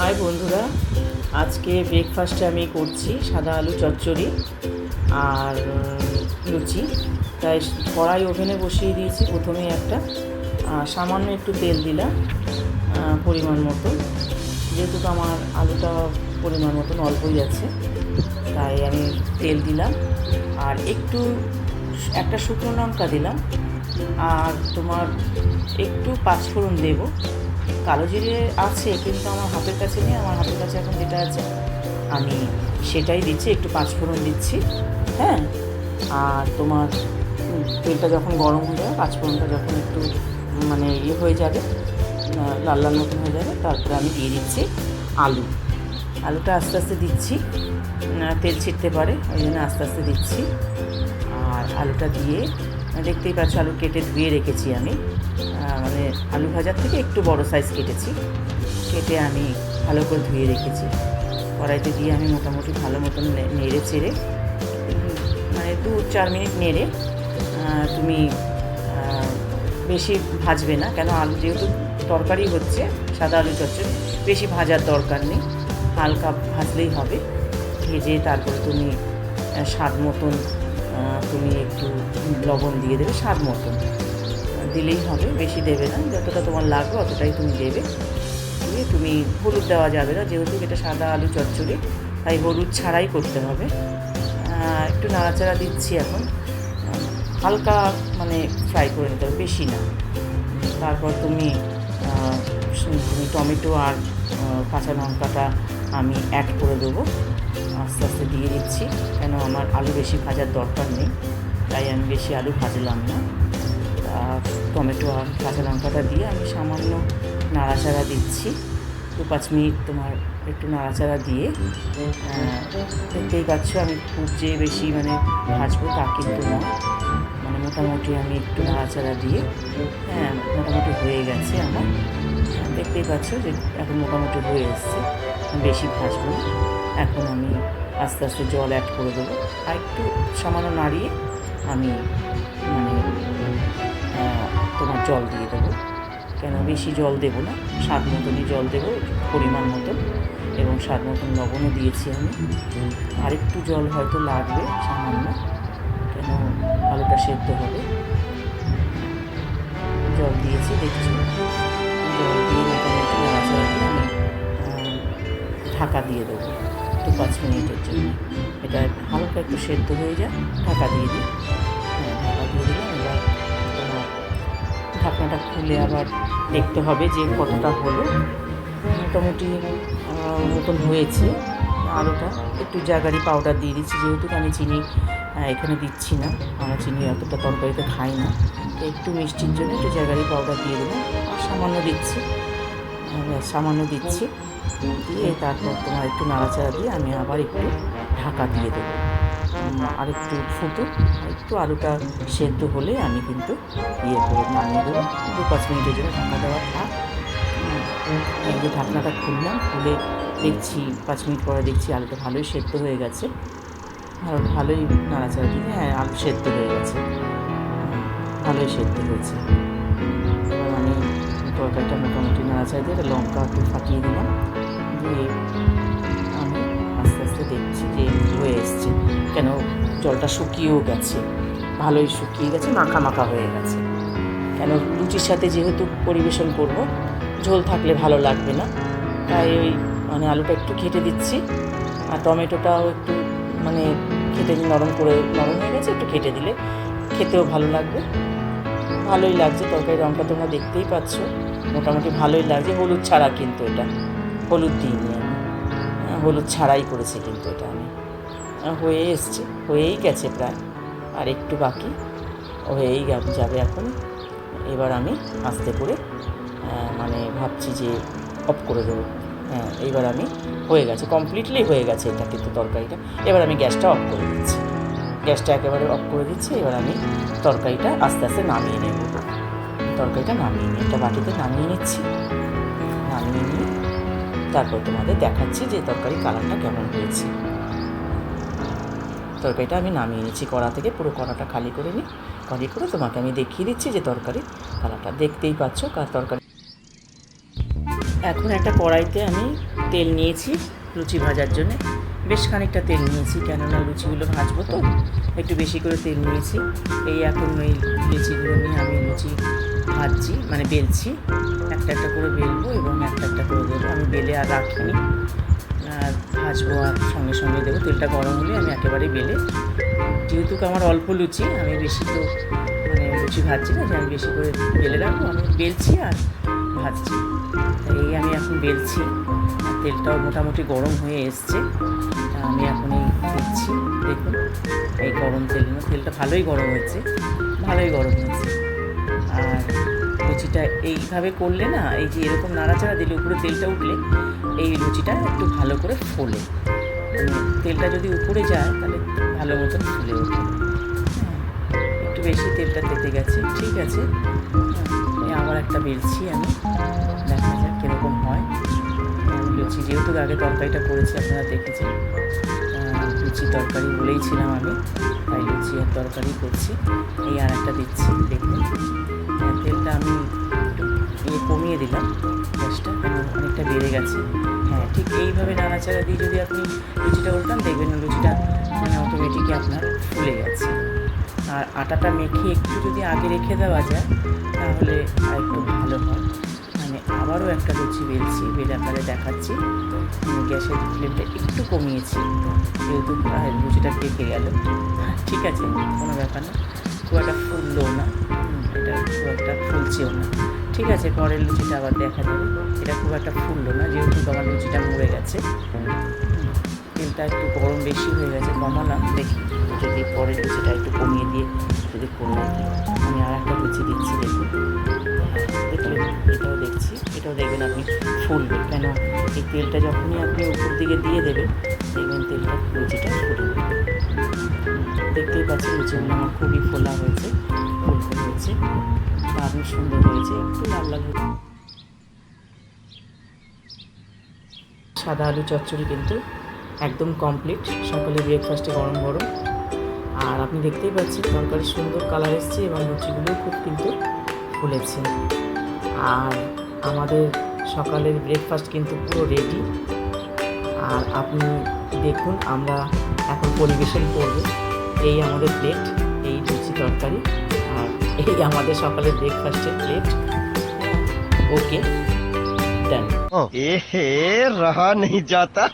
High বন্ধুরা, আজকে ব্রেকফাস্টে আমি করছি সাদা আলু চচ্চড়ি আর লুচি। তাই কড়াই ওভেনে বসিয়ে দিয়েছি প্রথমেই একটা। সামান্য একটু তেল দিলাম পরিমাণ মতো। যেহেতু আমার আলুটা পরিমাণ মতন অল্পই আছে, তাই আমি তেল দিলাম। আর একটু একটা শুকনো লঙ্কা দিলাম। আর তোমার একটু পাঁচফোড়ন দেবো। কালো জিরে আছে, কিন্তু আমার হাতের কাছে নেই, আমার হাতের কাছে এখন যেটা আছে, আমি সেটাই দিচ্ছি, একটু পাঁচফোড়ন দিচ্ছি হ্যাঁ? আর তোমার তেলটা যখন গরম হয়ে যাবে, পাঁচফোড়নটা যখন একটু মানে ইয়ে হয়ে যাবে লাল লাল মতন হয়ে যাবে, তারপরে আমি দিয়ে দিচ্ছি আলু। আলুটা আস্তে আস্তে দিচ্ছি তেল ছিটতে পারে, ওই জন্য আস্তে আস্তে দিচ্ছি। আর আলুটা দিয়ে, দেখতেই পাচ্ছ আলু কেটে ধুয়ে রেখেছি আমি। মানে আলু ভাজার থেকে একটু বড় সাইজ কেটেছি। কেটে আমি ভালো করে ধুয়ে রেখেছি। কড়াইতে দিয়ে আমি মোটামুটি ভালো মতন নেড়ে চেড়ে মানে দু চার মিনিট নেড়ে তুমি বেশি ভাজবে না। কেন আলু যেহেতু তরকারি হচ্ছে, সাদা আলু চচ্চড়ি, বেশি ভাজার দরকার নেই। হালকা ভাজলেই হবে। ভেজে তারপর তুমি স্বাদ মতন তুমি একটু লবণ দিয়ে দেবে, স্বাদ মতন। দিলেই হবে, বেশি দেবে না। যতটা তোমার লাগবে অতটাই তুমি দেবে। দিয়ে তুমি হলুদ দেওয়া যাবে না, যেহেতু এটা সাদা আলু চচ্চড়ি, তাই হলুদ ছাড়াই করতে হবে। একটু নাড়াচাড়া দিচ্ছি এখন। হালকা মানে ফ্রাই করে নিতে হবে, বেশি না। তারপর তুমি তুমি টমেটো আর কাঁচা লঙ্কাটা আমি অ্যাড করে দেবো। আস্তে আস্তে দিয়ে দিচ্ছি, কেন আমার আলু বেশি ভাজার দরকার নেই। তাই আমি বেশি আলু ভাজলাম না। টমেটো আর কাঁচা লঙ্কাটা দিয়ে আমি সামান্য নাড়াচাড়া দিচ্ছি। দু পাঁচ মিনিট তোমার একটু নাড়াচাড়া দিয়ে দেখতেই পাচ্ছ আমি খুব যে বেশি মানে ভাজবো তা কিন্তু না। মানে মোটামুটি আমি একটু নাড়াচাড়া দিয়ে হ্যাঁ মোটামুটি হয়ে গেছে আমার। দেখতেই পাচ্ছ যে এখন মোটামুটি হয়ে এসছে। বেশি ভাজবো এখন আমি আস্তে আস্তে জল অ্যাড করে দেবো। আর একটু সামান্য নাড়িয়ে আমি তোমার জল দিয়ে দেবো। কেন? বেশি জল দেবো না। স্বাদ মতনই জল দেবো, পরিমাণ মতন। এবং স্বাদ মতন লবণও দিয়েছি আমি। আর একটু জল হয়তো লাগবে সামান্য। কেন? আলুটা সেদ্ধ হবে। জল দিয়েছি, দেখছি। জল দিয়ে মোটামুটি ঢাকা দিয়ে দেবো দু পাঁচ মিনিটের জন্য। এটা হালকা একটু সেদ্ধ হয়ে যায় ঢাকা দিয়ে দিই। ঢাকনাটা খুলে আবার দেখতে হবে যে কতটা হলো। মোটামুটি মতন হয়েছে। আলুটা একটু জাগারি পাউডার দিয়ে দিচ্ছি, যেহেতু আমি চিনি এখানে দিচ্ছি না। আমরা চিনি অতটা তরকারিতে খাই না। একটু মিষ্টির জন্য একটু জাগারি পাউডার দিয়ে দেবো। আর সামান্য দিচ্ছি। সামান্য দিচ্ছি। দিয়ে তারপর তোমার একটু নাড়াচাড়া দিয়ে আমি আবার একটু ঢাকা দিয়ে দেবো। উম, আর একটু আলুটা সেদ্ধ হলে আমি কিন্তু ইয়ে করে নামিয়ে দেবো। দু পাঁচ মিনিটের জন্য ঢাকা দেওয়া থাক। এই যে ঢাকনাটা খুললাম খুলে দেখছি পাঁচ মিনিট পরে দেখছি আলুটা ভালোই সেদ্ধ হয়ে গেছে। আর ভালোই নাড়াচাড়া দিয়ে হ্যাঁ আলু সেদ্ধ হয়ে গেছে। ভালোই সেদ্ধ হয়েছে। এবার আমি তরকারিটা মোটামুটি নাড়াচাড়া দিয়ে একটা লঙ্কা একটু ফাটিয়ে দিলাম। দিয়ে দেখছি যে হয়ে এসছে। কেন জলটা শুকিয়েও গেছে? ভালোই শুকিয়ে গেছে, মাখা মাখা হয়ে গেছে। কেন লুচির সাথে যেহেতু পরিবেশন করব, ঝোল থাকলে ভালো লাগবে না। তাই ওই মানে আলুটা একটু কেটে দিচ্ছি। আর টমেটোটাও একটু মানে খেতে নরম করে, নরম হয়ে গেছে, একটু কেটে দিলে খেতেও ভালো লাগবে। ভালোই লাগছে তরকারি রঙটা তোমরা দেখতেই পাচ্ছ। মোটামুটি ভালোই লাগছে, হলুদ ছাড়া কিন্তু এটা। হলুদ দিইনি হলুদ ছাড়াই করেছি কিন্তু এটা আমি। হয়ে এসছে, হয়েই গেছে প্রায়। আর একটু বাকি, হয়েই যাবে এখন। এবার আমি আস্তে করে মানে ভাবছি যে অফ করে দেবো। হ্যাঁ এইবার আমি হয়ে গেছে কমপ্লিটলি হয়ে গেছে এটা কিন্তু তরকারিটা। এবার আমি গ্যাসটা অফ করে দিচ্ছি। গ্যাসটা একেবারে অফ করে দিচ্ছি, এবার আমি তরকারিটা আস্তে আস্তে নামিয়ে নেব। তরকারিটা নামিয়ে নিই একটা বাটিতে নামিয়ে নিচ্ছি। নামিয়ে নিয়ে তারপর তোমাদের দেখাচ্ছি যে তরকারি কালারটা কেমন হয়েছে। তরকারিটা আমি নামিয়ে নিচ্ছি কড়া থেকে, পুরো কড়াটা খালি করে নিই। খালি করে তোমাকে আমি দেখিয়ে দিচ্ছি যে তরকারি কালারটা। দেখতেই পাচ্ছ কার তরকারি। এখন একটা কড়াইতে আমি তেল নিয়েছি লুচি ভাজার জন্য। বেশ খানিকটা তেল নিয়েছি, কেননা লুচিগুলো ভাজবো তো, একটু বেশি করে তেল নিয়েছি। এই এখন ওই লুচিগুলো নিয়ে আমি লুচি ভাজছি মানে বেলছি। একটা একটা করে বেলবো এবং একটা একটা করে দেবো। আমি বেলে আর রাখিনি। আর ভাজবো আর সঙ্গে সঙ্গে দেবো। তেলটা গরম হলে আমি একেবারে বেলে। যেহেতু আমার অল্প লুচি, আমি বেশি তো মানে লুচি ভাজছি না, যে আমি বেশি করে বেলে রাখব, আমি বেলছি আর ভাজছি। এই আমি এখন বেলছি। তেলটাও মোটামুটি গরম হয়ে এসছে। আমি এখন এই দিচ্ছি। দেখুন, এই গরম তেল, তেলটা ভালোই গরম হয়েছে। ভালোই গরম হয়েছে। আর লুচিটা এইভাবে করলে না এই যে এরকম নাড়াচাড়া দিলে উপরে তেলটা উঠলে এই লুচিটা একটু ভালো করে ফোলে। মানে তেলটা যদি উপরে যায় তাহলে ভালো মতন ফুলে ওঠে। হ্যাঁ, একটু বেশি তেলটা তেতে গেছে ঠিক আছে। হ্যাঁ, আবার একটা বেলছি আমি দেখা যাক কীরকম হয়। লুচি যেহেতু আগে তরকারিটা করেছি আপনারা দেখেছেন। লুচি তরকারি বলেইছিলাম আমি তাই লুচি আর তরকারি করছি। এই আর একটা দিচ্ছি, দেখুন। তেলটা আমি ইয়ে কমিয়ে দিলাম, গ্যাসটা। অনেকটা বেড়ে গেছে। হ্যাঁ ঠিক এইভাবে নাড়াচাড়া দিয়ে যদি আপনি লুচিটা উল্টান, দেখবেন লুচিটা মানে অটোমেটিকই আপনার ফুলে গেছে। আর আটাটা মেখে একটু যদি আগে রেখে দেওয়া যায়, তাহলে আর একটু ভালো হয়। আবারও একটা লুচি বেলছি বেলে আকারে দেখাচ্ছি। গ্যাসের ফ্লেমটা একটু কমিয়েছি, যেহেতু লুচিটা পেকে গেল। ঠিক আছে, কোনো ব্যাপার না। খুব একটা ফুললো না এটা খুব একটা ফুলছেও না। ঠিক আছে, পরের লুচিটা আবার দেখা যাবে। এটা খুব একটা ফুললো না, যেহেতু আমার লুচিটা মরে গেছে। তেলটা একটু গরম বেশি হয়ে গেছে, কমালাম। দেখি, যদি পরের লুচিটা একটু কমিয়ে দিয়ে যদি করে রাখি আমি আর একটা লুচি দিচ্ছি দেখুন দেখলেন এটাও দেখছি, এটাও দেখবেন আপনি ফুলবে কেন? এই তেলটা যখনই আপনি উপর দিকে দিয়ে দেবেন, দেখবেন তেলটা লুচিটা উঠবে। দেখতেই পাচ্ছেন লুচিগুলো আমার খুবই ফোলা হয়েছে ফুলকো হয়েছে, দারুণ সুন্দর হয়েছে, একটু লাল লাল। সাদা আলু চচ্চড়ি কিন্তু একদম কমপ্লিট সকালে ব্রেকফাস্টে গরম গরম। আর আপনি দেখতেই পাচ্ছেন তরকারি সুন্দর কালার এসছে এবং লুচিগুলো খুব কিন্তু ফুলেছে। আর আমাদের সকালের ব্রেকফাস্ট কিন্তু পুরো রেডি আর আপনি দেখুন, আমরা এখন পরিবেশন করব। এই আমাদের প্লেট এই লুচি তরকারি, আর এই আমাদের সকালের ব্রেকফাস্টের প্লেট ওকে ডান এ হে, রহা নেই যাতা।